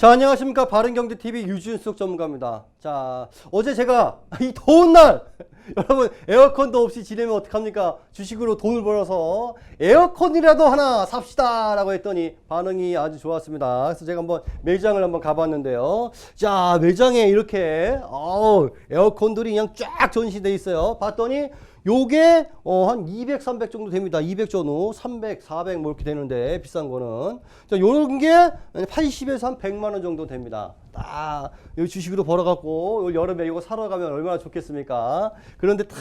자, 안녕하십니까. 바른경제TV 유준숙 전문가입니다. 자, 어제 제가 이 더운 날, 여러분, 에어컨도 없이 지내면 어떡합니까? 주식으로 돈을 벌어서 에어컨이라도 하나 삽시다! 라고 했더니 반응이 아주 좋았습니다. 그래서 제가 한번 매장을 한번 가봤는데요. 자, 매장에 이렇게, 어우, 에어컨들이 그냥 쫙 전시돼 있어요. 봤더니 요게 어, 한 200, 300 정도 됩니다. 200 전후, 300, 400 뭐 이렇게 되는데 비싼 거는 자, 요런 게 80에서 한 100만 원 정도 됩니다. 딱 여기 주식으로 벌어 갖고 올 여름에 이거 사러 가면 얼마나 좋겠습니까? 그런데 딱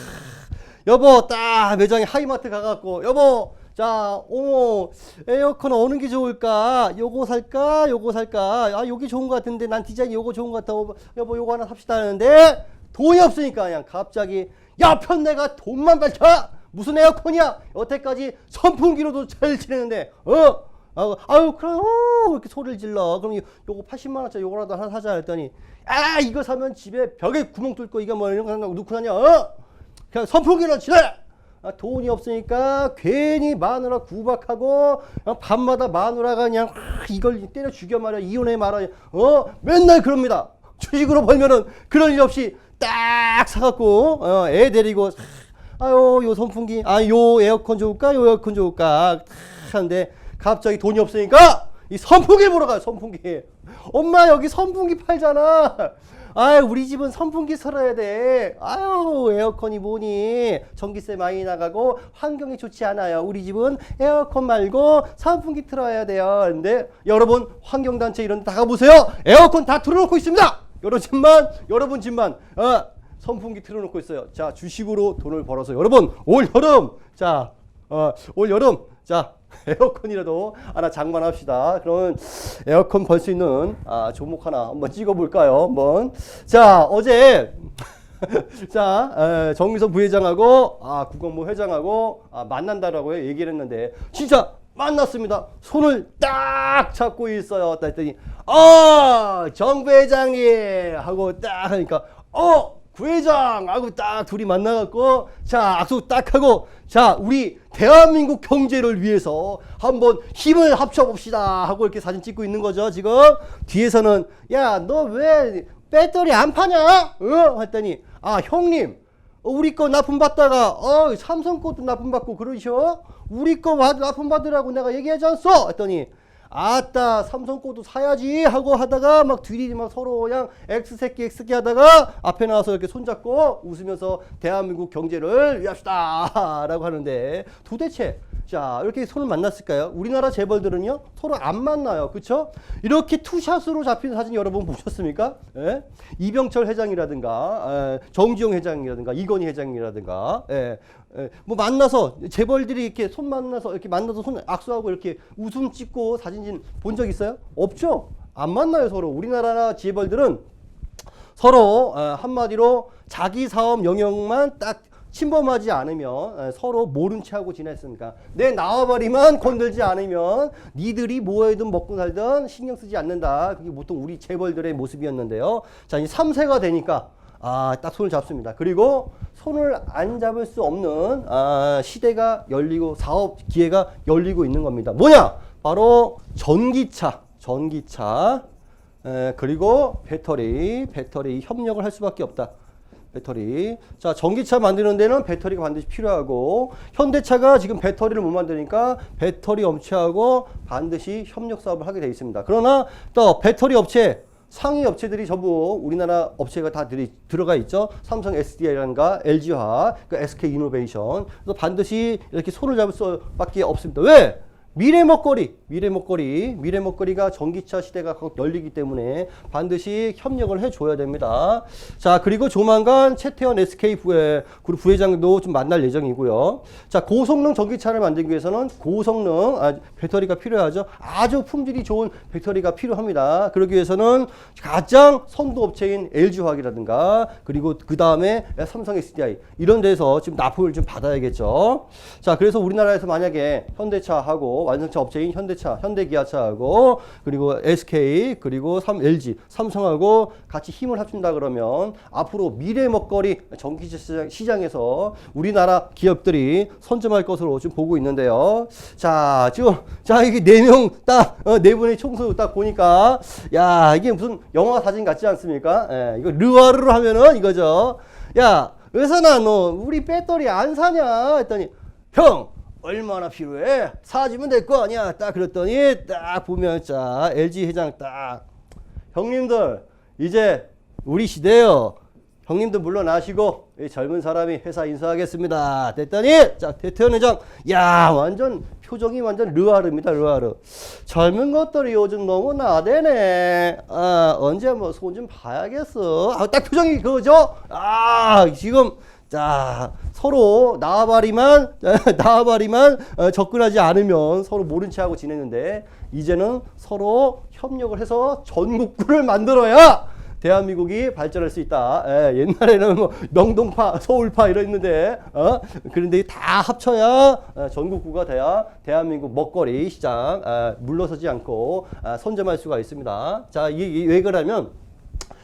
여보 딱 매장에 하이마트 가 갖고 여보 자, 어머, 에어컨 어느 게 좋을까? 요거 살까? 요거 살까? 아, 요게 좋은 것 같은데 난 디자인 요거 좋은 것 같아. 여보, 요거 하나 삽시다 하는데 돈이 없으니까 그냥 갑자기 야, 편 내가 돈만 밝혀! 무슨 에어컨이야? 여태까지 선풍기로도 잘 지내는데, 어? 아유, 아유, 그럼, 어, 이렇게 소리를 질러. 그럼 요- 요거 80만 원짜리 요거라도 하나 사자 했더니, 아, 이거 사면 집에 벽에 구멍 뚫고 이거 뭐 이런 거 넣고 다냐, 어? 그냥 선풍기로 지내! 아, 돈이 없으니까 괜히 마누라 구박하고 어, 밤마다 마누라가 그냥 아, 이걸 때려 죽여 말이야 이혼해 말아야 어 맨날 그럽니다 주식으로 벌면은 그런 일 없이 딱 사갖고 어, 애 데리고 아유 요 선풍기 아 요 에어컨 좋을까? 요 에어컨 좋을까? 탁 하는데 갑자기 돈이 없으니까 이 선풍기 보러 가요 선풍기. 엄마 여기 선풍기 팔잖아. 아유 우리 집은 선풍기 설어야 돼. 아유 에어컨이 뭐니? 전기세 많이 나가고 환경이 좋지 않아요. 우리 집은 에어컨 말고 선풍기 틀어야 돼요. 근데 여러분 환경단체 이런 데 다 가보세요. 에어컨 다 틀어놓고 있습니다 여러 집만 여러분 집만 어, 선풍기 틀어놓고 있어요 자 주식으로 돈을 벌어서 여러분 올 여름 자 어, 올 여름 자 에어컨이라도 하나 장만합시다. 그러면 에어컨 벌 수 있는 아, 종목 하나 한번 찍어볼까요? 한번 자 어제 자 에, 정미선 부회장하고 아, 구건모 회장하고 아, 만난다라고 얘기를 했는데 진짜 만났습니다. 손을 딱 잡고 있어요. 딱 했더니 어 정 부회장님! 하고 딱 하니까 어 부회장! 하고 딱 둘이 만나갖고 자 악수 딱 하고 자 우리 대한민국 경제를 위해서 한번 힘을 합쳐봅시다. 하고 이렇게 사진 찍고 있는 거죠 지금. 뒤에서는 야 너 왜 배터리 안 파냐? 어 했더니 아 형님 어, 우리 거 납품 받다가 어 삼성 것도 납품 받고 그러셔 우리 거 와- 납품 받으라고 내가 얘기하지 않소? 했더니 아따 삼성 거도 사야지 하고 하다가 막 둘이 막 서로 그냥 X새끼 X새끼 하다가 앞에 나와서 이렇게 손잡고 웃으면서 대한민국 경제를 위합시다 라고 하는데 도대체 자 이렇게 손을 만났을까요? 우리나라 재벌들은요 서로 안 만나요 그쵸? 이렇게 투샷으로 잡힌 사진 여러분 보셨습니까? 예? 이병철 회장이라든가 에, 정지용 회장이라든가 이건희 회장이라든가 예, 예, 뭐 만나서 재벌들이 이렇게 손 만나서 이렇게 만나서 손 악수하고 이렇게 웃음 찍고 사진 본 적 있어요? 없죠? 안 만나요 서로 우리나라 재벌들은 서로 어, 한마디로 자기 사업 영역만 딱 침범하지 않으면 어, 서로 모른 채 하고 지냈으니까 내 나와버리만 건들지 않으면 니들이 뭐해든 먹고 살든 신경 쓰지 않는다 그게 보통 우리 재벌들의 모습이었는데요 자 이제 3세가 되니까 아, 딱 손을 잡습니다. 그리고 손을 안 잡을 수 없는 아, 시대가 열리고 사업 기회가 열리고 있는 겁니다. 뭐냐? 바로 전기차, 전기차, 에, 그리고 배터리, 배터리 협력을 할 수밖에 없다. 배터리. 자, 전기차 만드는 데는 배터리가 반드시 필요하고, 현대차가 지금 배터리를 못 만드니까 배터리 업체하고 반드시 협력 사업을 하게 되어 있습니다. 그러나 또 배터리 업체, 상위 업체들이 전부 우리나라 업체가 다 들이, 들어가 있죠. 삼성 SDI라든가 LG화, 그 SK 이노베이션. 그래서 반드시 이렇게 손을 잡을 수밖에 없습니다. 왜? 미래 먹거리, 미래 먹거리, 미래 먹거리가 전기차 시대가 곧 열리기 때문에 반드시 협력을 해줘야 됩니다. 자, 그리고 조만간 최태원 SK 부회, 그리고 부회장도 좀 만날 예정이고요. 자, 고성능 전기차를 만들기 위해서는 고성능, 아, 배터리가 필요하죠. 아주 품질이 좋은 배터리가 필요합니다. 그러기 위해서는 가장 선도 업체인 LG화학이라든가 그리고 그 다음에 삼성 SDI 이런 데서 지금 납품을 좀 받아야겠죠. 자, 그래서 우리나라에서 만약에 현대차하고 완성차 업체인 현대차, 현대기아차하고 그리고 SK 그리고 삼 LG, 삼성하고 같이 힘을 합친다 그러면 앞으로 미래 먹거리 전기차 시장, 시장에서 우리나라 기업들이 선점할 것으로 좀 보고 있는데요. 자, 지금 자 이게 네 명 딱네 분의 총수 딱 보니까 야 이게 무슨 영화 사진 같지 않습니까? 예, 이거 르와르로 하면은 이거죠. 야, 의선아 너 우리 배터리 안 사냐? 했더니 형 얼마나 필요해? 사주면 될 거 아니야? 딱 그랬더니 딱 보면 자 LG 회장 딱 형님들 이제 우리 시대요. 형님들 물러나시고 이 젊은 사람이 회사 인수하겠습니다. 됐더니 자 대태현 회장 야 완전 표정이 완전 르아르입니다 르아르. 젊은 것들이 요즘 너무 나대네. 아 언제 뭐 손 좀 봐야겠어. 아, 딱 표정이 그거죠. 아 지금 자 서로 나와바리만 나와바리만 어, 접근하지 않으면 서로 모른 체하고 지내는데 이제는 서로 협력을 해서 전국구를 만들어야 대한민국이 발전할 수 있다. 예, 옛날에는 뭐 명동파, 서울파 이랬는데 어? 그런데 다 합쳐야 어, 전국구가 돼야 대한민국 먹거리 시장 아, 물러서지 않고 아, 선점할 수가 있습니다. 자, 이게 왜 그러냐면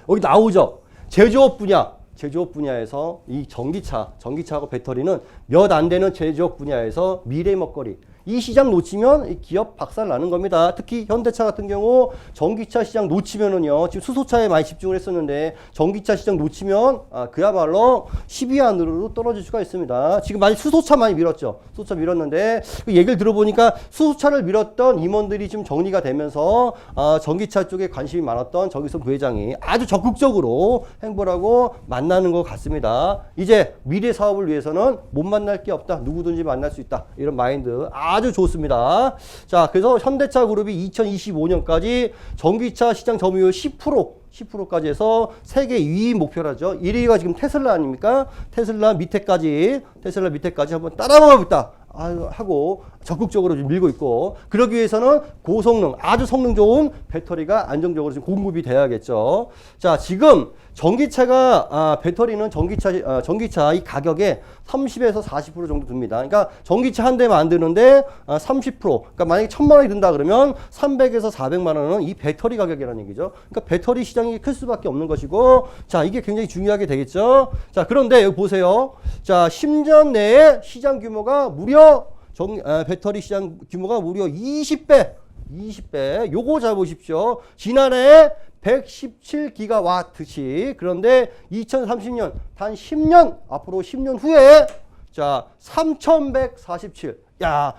여기 나오죠. 제조업 분야. 제조업 분야에서 이 전기차, 전기차하고 배터리는 몇 안 되는 제조업 분야에서 미래 먹거리. 이 시장 놓치면 이 기업 박살 나는 겁니다. 특히 현대차 같은 경우 전기차 시장 놓치면은요. 지금 수소차에 많이 집중을 했었는데 전기차 시장 놓치면 아, 그야말로 10위 안으로 떨어질 수가 있습니다. 지금 많이 수소차 많이 밀었죠. 수소차 밀었는데 그 얘기를 들어보니까 수소차를 밀었던 임원들이 좀 정리가 되면서 아, 전기차 쪽에 관심이 많았던 정기선 부회장이 아주 적극적으로 행보하고 만나는 것 같습니다. 이제 미래 사업을 위해서는 못 만날 게 없다. 누구든지 만날 수 있다. 이런 마인드 아주 좋습니다. 자, 그래서 현대차 그룹이 2025년까지 전기차 시장 점유율 10% 10%까지 해서 세계 2위 목표라죠. 1위가 지금 테슬라 아닙니까? 테슬라 밑에까지 테슬라 밑에까지 한번 따라가보겠다. 아, 하고 적극적으로 좀 밀고 있고 그러기 위해서는 고성능 아주 성능 좋은 배터리가 안정적으로 좀 공급이 돼야겠죠. 자 지금 전기차가 아, 배터리는 전기차 아, 전기차 이 가격에 30에서 40% 정도 듭니다. 그러니까 전기차 한 대 만드는데 아, 30% 그러니까 만약에 천만 원이 든다 그러면 300에서 400만 원은 이 배터리 가격이라는 얘기죠. 그러니까 배터리 시장이 클 수밖에 없는 것이고 자 이게 굉장히 중요하게 되겠죠. 자 그런데 여기 보세요. 자 10년 내에 시장 규모가 무려 정, 아, 배터리 시장 규모가 무려 20배, 20배. 요거 잘 보십시오. 지난해 117기가와트씩. 그런데 2030년, 단 10년, 앞으로 10년 후에, 자, 3147. 야,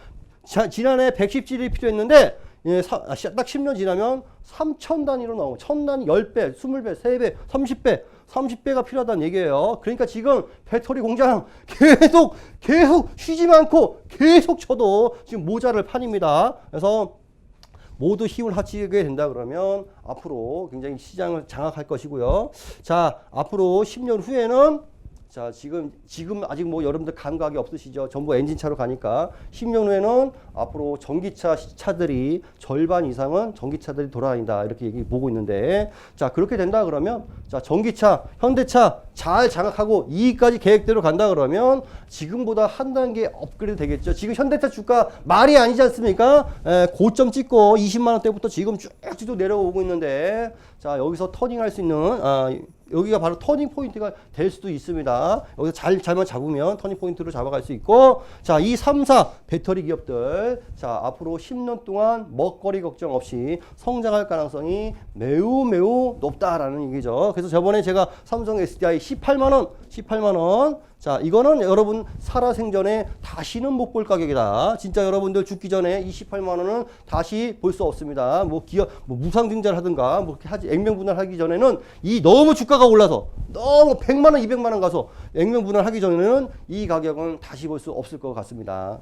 자, 지난해 117이 필요했는데, 예, 사, 아, 시- 딱 10년 지나면 3천 단위로 나오고, 천 단위 10배, 20배, 3배, 30배, 30배가 필요하다는 얘기예요. 그러니까 지금 배터리 공장 계속, 계속 쉬지 않고 계속 쳐도 지금 모자를 판입니다. 그래서 모두 힘을 합치게 된다 그러면 앞으로 굉장히 시장을 장악할 것이고요. 자, 앞으로 10년 후에는 자, 지금 지금 아직 뭐 여러분들 감각이 없으시죠? 전부 엔진차로 가니까 10년 후에는 앞으로 전기차 시- 차들이 절반 이상은 전기차들이 돌아다닌다. 이렇게 얘기 보고 있는데 자, 그렇게 된다 그러면 자, 전기차, 현대차 잘 장악하고 이익까지 계획대로 간다 그러면 지금보다 한 단계 업그레이드 되겠죠. 지금 현대차 주가 말이 아니지 않습니까? 에, 고점 찍고 20만 원대부터 지금 쭉쭉 내려오고 있는데 자, 여기서 터닝할 수 있는 아, 여기가 바로 터닝 포인트가 될 수도 있습니다. 여기서 잘, 잘만 잡으면 터닝 포인트로 잡아갈 수 있고, 자, 이 3, 4 배터리 기업들, 자, 앞으로 10년 동안 먹거리 걱정 없이 성장할 가능성이 매우 매우 높다라는 얘기죠. 그래서 저번에 제가 삼성 SDI 18만원, 18만원, 자, 이거는 여러분 살아생전에 다시는 못 볼 가격이다. 진짜 여러분들 죽기 전에 28만 원은 다시 볼 수 없습니다. 뭐 기업 뭐 무상증자를 하든가 뭐 이렇게 하지 액면분할 하기 전에는 이 너무 주가가 올라서 너무 100만 원, 200만 원 가서 액면분할 하기 전에는 이 가격은 다시 볼 수 없을 것 같습니다.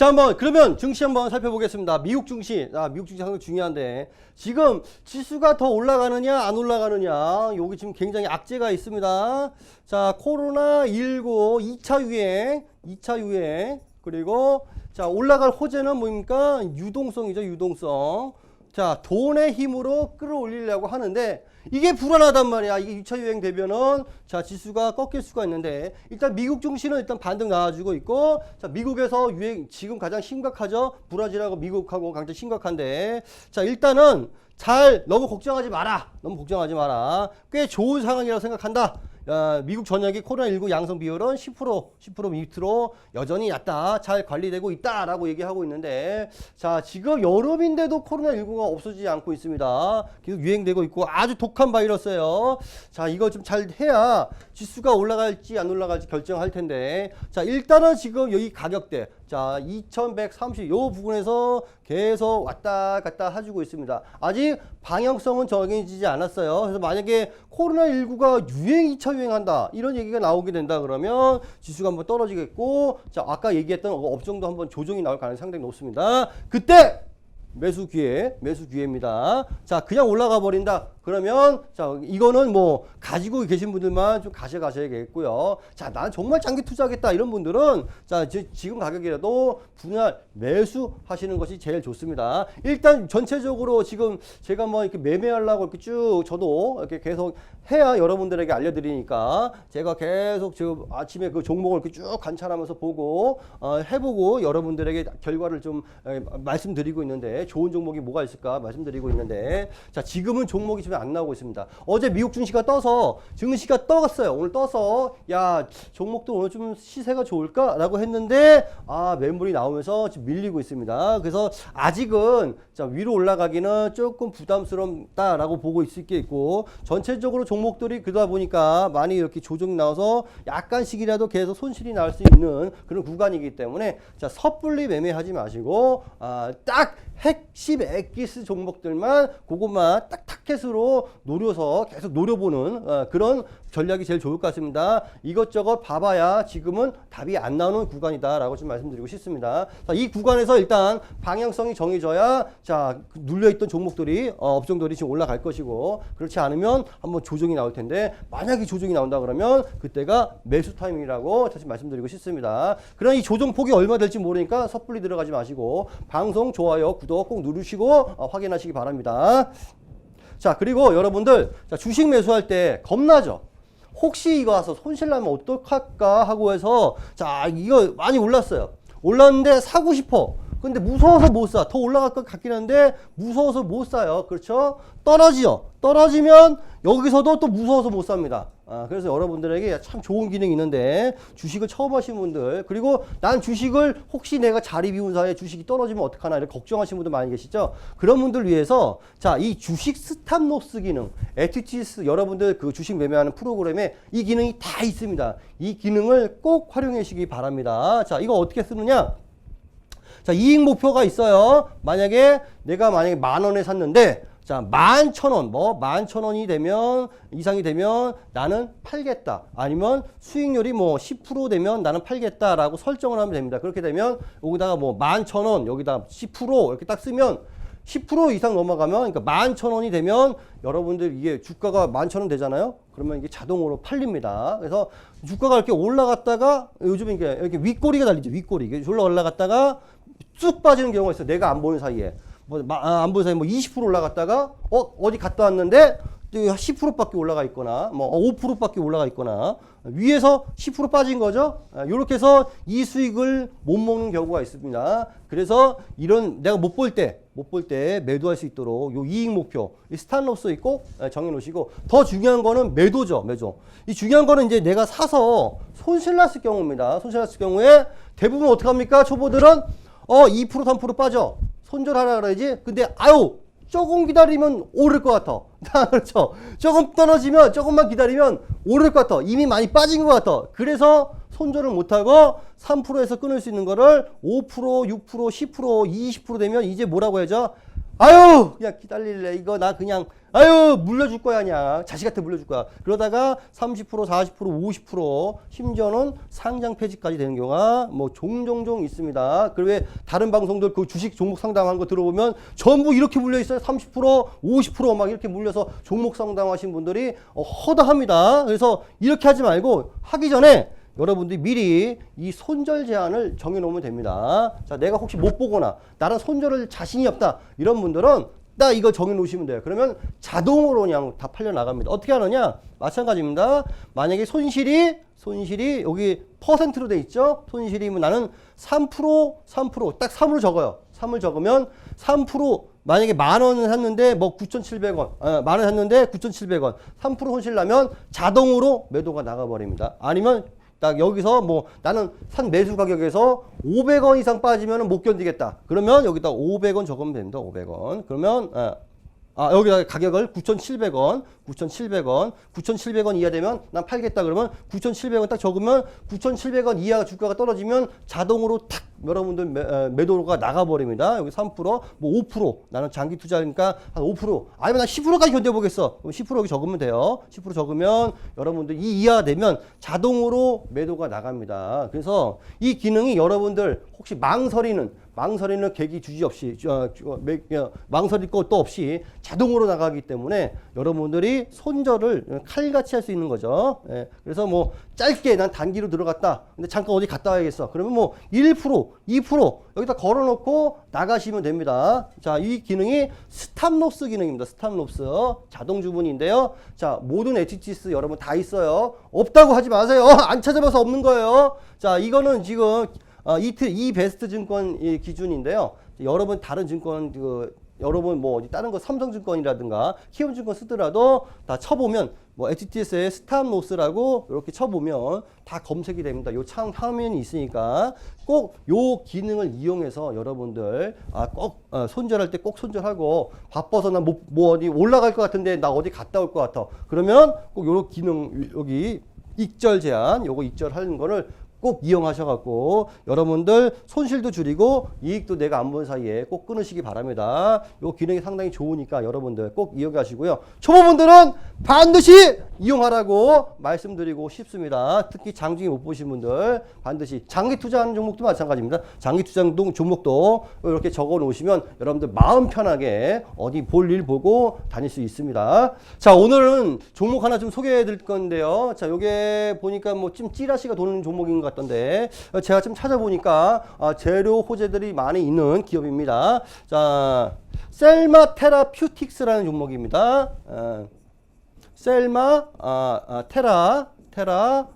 자, 한번 그러면 증시 한번 살펴보겠습니다. 미국 증시, 아, 미국 증시 상당히 중요한데 지금 지수가 더 올라가느냐 안 올라가느냐 여기 지금 굉장히 악재가 있습니다. 자, 코로나 19 2차 유행, 2차 유행 그리고 자 올라갈 호재는 뭡니까? 유동성이죠, 유동성. 자, 돈의 힘으로 끌어올리려고 하는데 이게 불안하단 말이야. 이게 2차 유행 되면은 자 지수가 꺾일 수가 있는데 일단 미국 증시는 일단 반등 나와주고 있고 자 미국에서 유행 지금 가장 심각하죠. 브라질하고 미국하고 가장 심각한데 자 일단은 잘 너무 걱정하지 마라. 너무 걱정하지 마라. 꽤 좋은 상황이라고 생각한다. 야, 미국 전역의 코로나19 양성 비율은 10% 10% 밑으로 여전히 낮다. 잘 관리되고 있다라고 얘기하고 있는데 자, 지금 여름인데도 코로나19가 없어지지 않고 있습니다. 계속 유행되고 있고 아주 독한 바이러스예요. 자, 이거 좀 잘 해야 지수가 올라갈지 안 올라갈지 결정할 텐데. 자, 일단은 지금 여기 가격대 자, 2130 요 부분에서 계속 왔다 갔다 해주고 있습니다. 아직 방향성은 정해지지 않았어요. 그래서 만약에 코로나19가 유행 2차 유행한다 이런 얘기가 나오게 된다 그러면 지수가 한번 떨어지겠고 자 아까 얘기했던 업종도 한번 조정이 나올 가능성이 상당히 높습니다. 그때 매수 기회, 매수 기회입니다. 자, 그냥 올라가 버린다. 그러면 자, 이거는 뭐 가지고 계신 분들만 좀 가져가셔야겠고요. 자, 난 정말 장기 투자하겠다 이런 분들은 자, 지, 지금 가격이라도 분할 매수 하시는 것이 제일 좋습니다. 일단 전체적으로 지금 제가 뭐 이렇게 매매하려고 이렇게 쭉 저도 이렇게 계속 해야 여러분들에게 알려드리니까 제가 계속 지금 아침에 그 종목을 이렇게 쭉 관찰하면서 보고 어, 해보고 여러분들에게 결과를 좀 에, 말씀드리고 있는데 좋은 종목이 뭐가 있을까 말씀드리고 있는데 자 지금은 종목이 지금 안 나오고 있습니다. 어제 미국 증시가 떠서 증시가 떠갔어요. 오늘 떠서 야 종목도 오늘 좀 시세가 좋을까라고 했는데 아 매물이 나오면서 지금 밀리고 있습니다. 그래서 아직은 자 위로 올라가기는 조금 부담스럽다라고 보고 있을 게 있고 전체적으로 종목들이 그러다 보니까 많이 이렇게 조정이 나와서 약간씩이라도 계속 손실이 날 수 있는 그런 구간이기 때문에 자 섣불리 매매하지 마시고 아, 딱 핵심 엑기스 종목들만 그것만 딱 타켓으로 노려서 계속 노려보는 어, 그런 전략이 제일 좋을 것 같습니다. 이것저것 봐봐야 지금은 답이 안 나오는 구간이다라고 좀 말씀드리고 싶습니다. 자, 이 구간에서 일단 방향성이 정해져야 자 눌려있던 종목들이 어, 업종들이 지금 올라갈 것이고 그렇지 않으면 한번 조정이 나올 텐데 만약에 조정이 나온다 그러면 그때가 매수 타이밍이라고 다시 말씀드리고 싶습니다. 그러나 이 조정 폭이 얼마 될지 모르니까 섣불리 들어가지 마시고 방송 좋아요 구독 꼭 누르시고 어, 확인하시기 바랍니다. 자 그리고 여러분들 자, 주식 매수할 때 겁나죠. 혹시 이거 와서 손실 나면 어떡할까 하고 해서 자 이거 많이 올랐어요. 올랐는데 사고 싶어. 근데 무서워서 못 사. 더 올라갈 것 같긴 한데 무서워서 못 사요. 그렇죠? 떨어지요. 떨어지면 여기서도 또 무서워서 못 삽니다. 아, 그래서 여러분들에게 참 좋은 기능이 있는데 주식을 처음 하시는 분들 그리고 난 주식을 혹시 내가 자리 비운 사이에 주식이 떨어지면 어떡하나 이렇게 걱정하시는 분들 많이 계시죠? 그런 분들 위해서 자, 이 주식 스탑로스 기능, 에티티스 여러분들 그 주식 매매하는 프로그램에 이 기능이 다 있습니다. 이 기능을 꼭 활용하시기 바랍니다. 자, 이거 어떻게 쓰느냐? 자, 이익 목표가 있어요. 만약에 내가 만약에 만 원에 샀는데 자, 만 천 원, 뭐, 만 천 원이 되면, 이상이 되면 나는 팔겠다. 아니면 수익률이 뭐 10% 되면 나는 팔겠다라고 설정을 하면 됩니다. 그렇게 되면 여기다가 뭐 만 천 원, 여기다 10% 이렇게 딱 쓰면 10% 이상 넘어가면, 그러니까 만 천 원이 되면 여러분들 이게 주가가 만 천 원 되잖아요? 그러면 이게 자동으로 팔립니다. 그래서 주가가 이렇게 올라갔다가 요즘에 이게 이렇게 윗꼬리가 달리죠. 윗꼬리. 이게 올라 올라갔다가 쭉 빠지는 경우가 있어요. 내가 안 보는 사이에. 뭐, 아, 안 보는 사이에 뭐 20% 올라갔다가, 어, 어디 갔다 왔는데, 10%밖에 올라가 있거나, 뭐 5%밖에 올라가 있거나, 위에서 10% 빠진 거죠. 이렇게 해서 이 수익을 못 먹는 경우가 있습니다. 그래서 이런 내가 못 볼 때, 못 볼 때 매도할 수 있도록 요 이익 목표, 이 스탄로스 있고 정해 놓으시고 더 중요한 거는 매도죠, 매도. 이 중요한 거는 이제 내가 사서 손실 났을 경우입니다. 손실 났을 경우에 대부분 어떻게 합니까? 초보들은 어, 2% 3% 빠져. 손절하라 그래야지. 근데 아유, 조금 기다리면 오를 것 같아. 그렇죠. 조금 떨어지면 조금만 기다리면 오를 것 같아. 이미 많이 빠진 것 같아. 그래서 손절을 못하고 3%에서 끊을 수 있는 거를 5%, 6%, 10%, 20% 되면 이제 뭐라고 해야죠? 아유, 그냥 기다릴래. 이거 나 그냥 아유 물려줄 거야 그냥. 자식한테 물려줄 거야. 그러다가 30% 40% 50% 심지어는 상장 폐지까지 되는 경우가 뭐 종종종 있습니다. 그리고 다른 방송들 그 주식 종목 상담하는 거 들어보면 전부 이렇게 물려 있어요. 30% 50%막 이렇게 물려서 종목 상담하신 분들이 어, 허다합니다. 그래서 이렇게 하지 말고 하기 전에 여러분들이 미리 이 손절 제한을 정해 놓으면 됩니다. 자, 내가 혹시 못 보거나 나는 손절을 자신이 없다. 이런 분들은 딱 이거 정해 놓으시면 돼요. 그러면 자동으로 그냥 다 팔려 나갑니다. 어떻게 하느냐? 마찬가지입니다. 만약에 손실이 손실이 여기 퍼센트로 돼 있죠? 손실이면 나는 3% 3%딱 3으로 적어요. 3을 적으면 3% 만약에 만 원을 샀는데 뭐 9,700원, 아, 만원 샀는데 9,700원, 3% 손실 나면 자동으로 매도가 나가버립니다. 아니면 딱 여기서 뭐 나는 산 매수 가격에서 500원 이상 빠지면 못 견디겠다. 그러면 여기다 500원 적으면 됩니다. 500원. 그러면 아, 아, 여기다 가격을 9,700원, 9,700원, 9,700원 이하 되면 난 팔겠다 그러면 9,700원 딱 적으면 9,700원 이하 주가가 떨어지면 자동으로 탁 여러분들 매, 에, 매도가 나가버립니다. 여기 3%, 뭐 5%, 나는 장기 투자니까 한 5%, 아니면 난 10%까지 견뎌보겠어. 그럼 10% 여기 적으면 돼요. 10% 적으면 여러분들 이 이하 되면 자동으로 매도가 나갑니다. 그래서 이 기능이 여러분들 혹시 망설이는 망설이는 계기 주지 없이 어, 어, 매- 어, 망설일 것도 없이 자동으로 나가기 때문에 여러분들이 손절을 칼같이 할 수 있는 거죠. 예, 그래서 뭐 짧게 난 단기로 들어갔다. 근데 잠깐 어디 갔다 와야겠어. 그러면 뭐 1%, 2% 여기다 걸어놓고 나가시면 됩니다. 자, 이 기능이 스탑로스 기능입니다. 스탑로스 자동 주문인데요. 자, 모든 HTS 여러분 다 있어요. 없다고 하지 마세요. 안 찾아봐서 없는 거예요. 자, 이거는 지금 어, 이트 이 베스트 증권 이 기준인데요. 여러분 다른 증권 그 여러분 뭐 다른 거 삼성증권이라든가 키움증권 쓰더라도 다 쳐보면 뭐 HTS의 스탑로스라고 이렇게 쳐보면 다 검색이 됩니다. 요 창 화면이 있으니까 꼭 요 기능을 이용해서 여러분들 아꼭 어, 손절할 때 꼭 손절하고 바빠서 나뭐 뭐 어디 올라갈 것 같은데 나 어디 갔다 올 것 같아. 그러면 꼭 요런 기능 여기 익절 제한 요거 익절하는 거를 꼭 이용하셔갖고 여러분들 손실도 줄이고 이익도 내가 안 본 사이에 꼭 끊으시기 바랍니다. 요 기능이 상당히 좋으니까 여러분들 꼭 이용하시고요. 초보분들은 반드시 이용하라고 말씀드리고 싶습니다. 특히 장중에 못 보신 분들 반드시 장기 투자하는 종목도 마찬가지입니다. 장기 투자 종목도 이렇게 적어 놓으시면 여러분들 마음 편하게 어디 볼 일 보고 다닐 수 있습니다. 자, 오늘은 종목 하나 좀 소개해 드릴 건데요. 자, 요게 보니까 뭐 좀 찌라시가 도는 종목인 것 같던데 어, 제가 좀 찾아보니까 아, 재료 호재들이 많이 있는 기업입니다. 자, 셀마 테라퓨틱스라는 종목입니다. 아, 셀마 아, 아, 테라 테라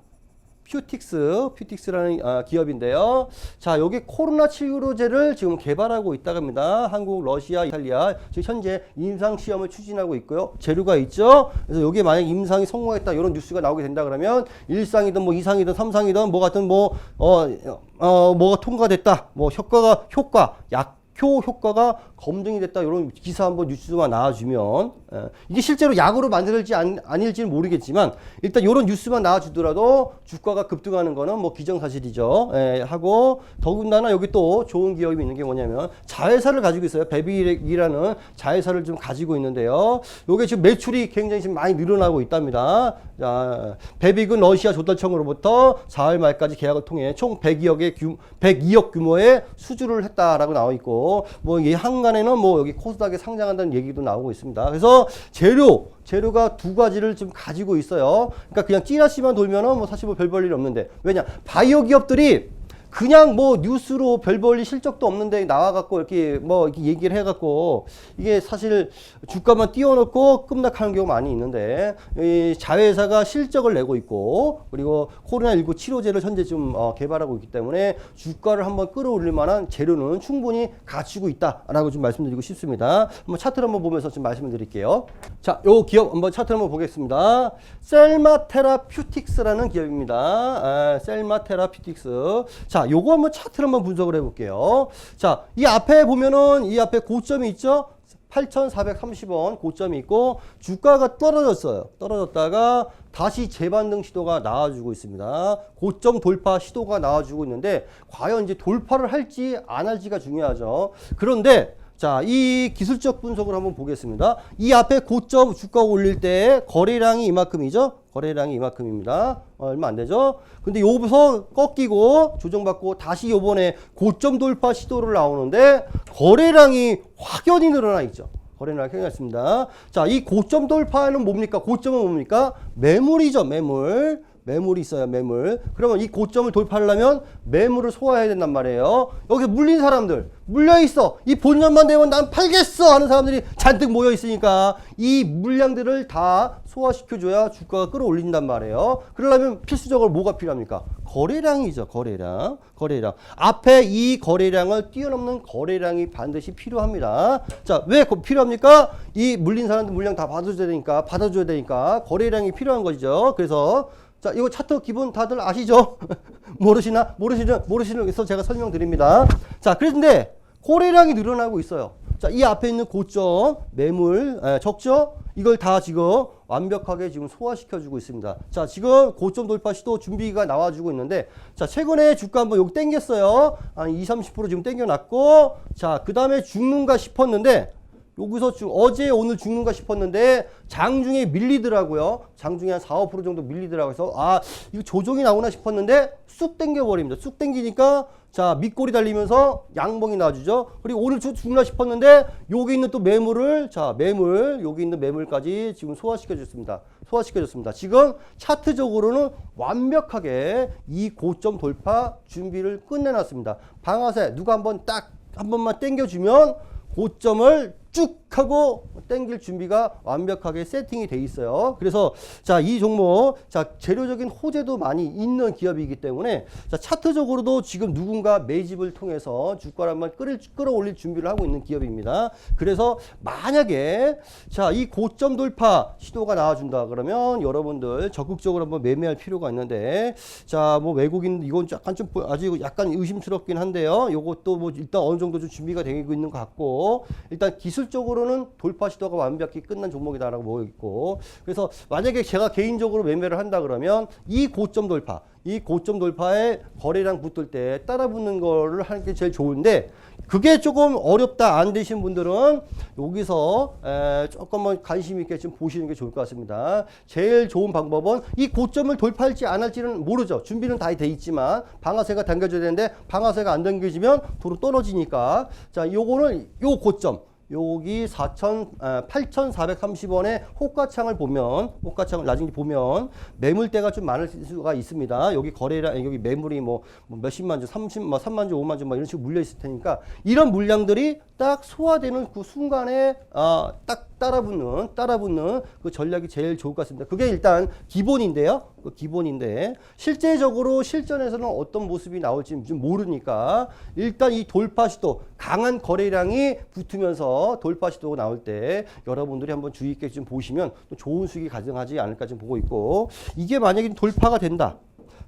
퓨틱스 퓨틱스라는 아, 기업인데요. 자, 여기 코로나 치료제를 지금 개발하고 있다고 합니다. 한국, 러시아, 이탈리아 지금 현재 임상 시험을 추진하고 있고요. 재료가 있죠. 그래서 여기에 만약 임상이 성공했다 이런 뉴스가 나오게 된다 그러면 일상이든 뭐 이상이든 삼상이든 뭐 같은 뭐어 어, 뭐가 통과됐다. 뭐 효과가 효과 약 표 효과가 검증이 됐다. 이런 기사 한번 뉴스만 나와주면 예, 이게 실제로 약으로 만들지 안, 아닐지는 모르겠지만 일단 이런 뉴스만 나와주더라도 주가가 급등하는 거는 뭐 기정사실이죠. 예, 하고 더군다나 여기 또 좋은 기업이 있는 게 뭐냐면 자회사를 가지고 있어요. 베비이라는 자회사를 좀 가지고 있는데요. 요게 지금 매출이 굉장히 지금 많이 늘어나고 있답니다. 자, 베빅은 러시아 조달청으로부터 4월 말까지 계약을 통해 총 102억의 규, 102억 규모의 수주를 했다라고 나와 있고 뭐 이 한간에는 뭐 여기 코스닥에 상장한다는 얘기도 나오고 있습니다. 그래서 재료 재료가 두 가지를 지금 가지고 있어요. 그러니까 그냥 찌라시만 돌면은 뭐 사실 뭐 별 볼 일 없는데 왜냐 바이오 기업들이 그냥 뭐 뉴스로 별 볼일 실적도 없는데 나와갖고 이렇게 뭐 이렇게 얘기를 해갖고 이게 사실 주가만 띄워놓고 급락하는 경우 많이 있는데 이 자회사가 실적을 내고 있고 그리고 코로나19 치료제를 현재 좀 어, 개발하고 있기 때문에 주가를 한번 끌어올릴 만한 재료는 충분히 갖추고 있다라고 좀 말씀드리고 싶습니다. 한번 차트를 한번 보면서 좀 말씀을 드릴게요. 자, 요 기업 한번 차트를 한번 보겠습니다. 셀마 테라퓨틱스라는 기업입니다. 아, 셀마 테라퓨틱스. 자, 요거 한번 차트를 한번 분석을 해볼게요. 자, 이 앞에 보면은 이 앞에 고점이 있죠? 8,430원 고점이 있고 주가가 떨어졌어요. 떨어졌다가 다시 재반등 시도가 나와주고 있습니다. 고점 돌파 시도가 나와주고 있는데 과연 이제 돌파를 할지 안 할지가 중요하죠. 그런데 자, 이 기술적 분석을 한번 보겠습니다. 이 앞에 고점 주가 올릴 때 거래량이 이만큼이죠? 거래량이 이만큼입니다. 어, 얼마 안 되죠? 근데 여기서 꺾이고 조정받고 다시 요번에 고점 돌파 시도를 나오는데 거래량이 확연히 늘어나 있죠. 거래량이 확연히 있습니다. 자, 이 고점 돌파는 뭡니까? 고점은 뭡니까? 매물이죠, 매물. 매물이 있어요, 매물. 그러면 이 고점을 돌파하려면 매물을 소화해야 된단 말이에요. 여기서 물린 사람들, 물려 있어. 이 본전만 되면 난 팔겠어 하는 사람들이 잔뜩 모여 있으니까 이 물량들을 다 소화시켜줘야 주가가 끌어올린단 말이에요. 그러려면 필수적으로 뭐가 필요합니까? 거래량이죠, 거래량. 거래량. 앞에 이 거래량을 뛰어넘는 거래량이 반드시 필요합니다. 자, 왜 거- 필요합니까? 이 물린 사람들 물량 다 받아줘야 되니까, 받아줘야 되니까 거래량이 필요한 것이죠. 그래서 자, 이거 차트 기본 다들 아시죠? 모르시나? 모르시는, 모르시는 그래서 제가 설명드립니다. 자, 그런데 거래량이 늘어나고 있어요. 자, 이 앞에 있는 고점, 매물, 에, 적죠? 이걸 다 지금 완벽하게 지금 소화시켜주고 있습니다. 자, 지금 고점 돌파 시도 준비가 나와주고 있는데, 자, 최근에 주가 한번 여기 땡겼어요. 한 20, 30% 지금 땡겨놨고, 자, 그 다음에 죽는가 싶었는데, 여기서 주, 어제 오늘 죽는가 싶었는데 장중에 밀리더라고요. 장중에 한 4, 5% 정도 밀리더라고요. 그래서 아 이거 조정이 나오나 싶었는데 쑥 땡겨버립니다. 쑥 땡기니까 자 밑꼬리 달리면서 양봉이 나와주죠. 그리고 오늘 주 죽나 싶었는데 여기 있는 또 매물을 자 매물 여기 있는 매물까지 지금 소화시켜 줬습니다. 소화시켜 줬습니다. 지금 차트적으로는 완벽하게 이 고점 돌파 준비를 끝내 놨습니다. 방아쇠 누가 한번 딱 한 번만 땡겨주면 고점을 쭉 하고 땡길 준비가 완벽하게 세팅이 돼 있어요. 그래서 자, 이 종목 자, 재료적인 호재도 많이 있는 기업이기 때문에 자, 차트적으로도 지금 누군가 매집을 통해서 주가를 한번 끌을, 끌어올릴 준비를 하고 있는 기업입니다. 그래서 만약에 자, 이 고점 돌파 시도가 나와준다 그러면 여러분들 적극적으로 한번 매매할 필요가 있는데 자, 뭐 외국인 이건 약간 좀 보- 아직 약간 의심스럽긴 한데요. 요것도 뭐 일단 어느 정도 좀 준비가 되고 있는 것 같고 일단 기술적으로 는 돌파 시도가 완벽히 끝난 종목이다라고 보고 있고 그래서 만약에 제가 개인적으로 매매를 한다 그러면 이 고점 돌파 이 고점 돌파에 거래량 붙을 때 따라 붙는 거를 하는 게 제일 좋은데 그게 조금 어렵다 안 되신 분들은 여기서 에, 조금만 관심 있게 좀 보시는 게 좋을 것 같습니다. 제일 좋은 방법은 이 고점을 돌파할지 안 할지는 모르죠. 준비는 다 돼 있지만 방아쇠가 당겨져야 되는데 방아쇠가 안 당겨지면 도로 떨어지니까 자 요거는 요 고점 여기 4천, 아, 8,430원의 호가창을 보면, 호가창을 나중에 보면 매물대가 좀 많을 수가 있습니다. 여기 거래량, 여기 매물이 뭐, 뭐 몇십만 주, 30, 뭐 3만 주, 5만 주, 뭐 이런 식으로 물려 있을 테니까 이런 물량들이 딱 소화되는 그 순간에 아, 딱 따라붙는, 따라붙는 그 전략이 제일 좋을 것 같습니다. 그게 일단 기본인데요. 그 기본인데 실제적으로 실전에서는 어떤 모습이 나올지 좀 모르니까 일단 이 돌파 시도 강한 거래량이 붙으면서 돌파 시도가 나올 때 여러분들이 한번 주의 있게 좀 보시면 또 좋은 수익이 가능하지 않을까 좀 보고 있고 이게 만약에 돌파가 된다.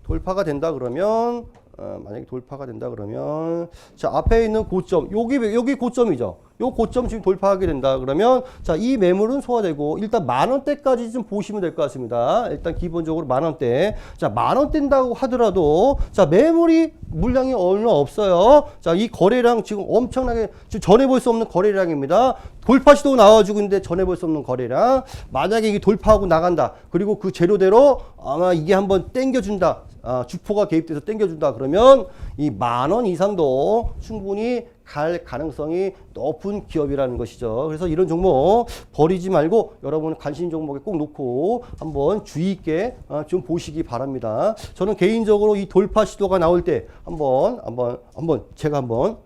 돌파가 된다 그러면 어, 만약에 돌파가 된다 그러면 자 앞에 있는 고점 여기 여기 고점이죠. 요 고점 지금 돌파하게 된다 그러면 자 이 매물은 소화되고 일단 만 원대까지 좀 보시면 될 것 같습니다. 일단 기본적으로 만 원대 자만 원대인다고 하더라도 자 매물이 물량이 얼마 없어요. 자 이 거래량 지금 엄청나게 지금 전해 볼 수 없는 거래량입니다. 돌파 시도 나와주고 있는데 전해 볼 수 없는 거래량 만약에 이게 돌파하고 나간다 그리고 그 재료대로 아마 이게 한번 땡겨준다. 아, 주포가 개입돼서 땡겨준다 그러면 이 만 원 이상도 충분히 갈 가능성이 높은 기업이라는 것이죠. 그래서 이런 종목 버리지 말고 여러분 관심 종목에 꼭 놓고 한번 주의 있게 어, 좀 보시기 바랍니다. 저는 개인적으로 이 돌파 시도가 나올 때 한번 한번 한번 제가 한번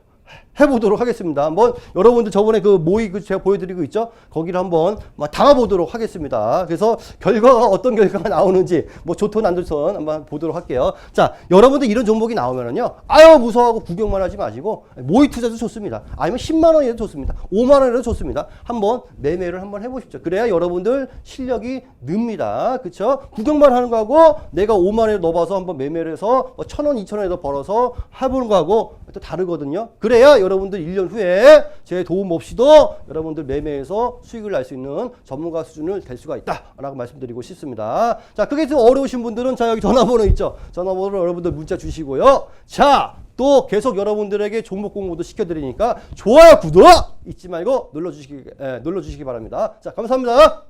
해보도록 하겠습니다. 한번 여러분들 저번에 그 모의 그 제가 보여드리고 있죠? 거기를 한번 막 담아보도록 하겠습니다. 그래서 결과가 어떤 결과가 나오는지 뭐 좋든 안 좋든 한번 보도록 할게요. 자, 여러분들 이런 종목이 나오면은요, 아유 무서워하고 구경만 하지 마시고 모의 투자도 좋습니다. 아니면 10만 원이라도 좋습니다. 5만 원이라도 좋습니다. 한번 매매를 한번 해보십시오. 그래야 여러분들 실력이 늡니다. 그쵸? 구경만 하는 거하고 내가 5만 원에 넣어봐서 한번 매매를 해서 뭐천 원, 이천 원에도 벌어서 해보는 거하고 또 다르거든요. 그래야 여러분들 1년 후에 제 도움 없이도 여러분들 매매에서 수익을 날 수 있는 전문가 수준을 될 수가 있다라고 말씀드리고 싶습니다. 자, 그게 좀 어려우신 분들은 자 여기 전화번호 있죠. 전화번호로 여러분들 문자 주시고요. 자, 또 계속 여러분들에게 종목 공부도 시켜드리니까 좋아요, 구독 잊지 말고 눌러주시기 에, 눌러주시기 바랍니다. 자, 감사합니다.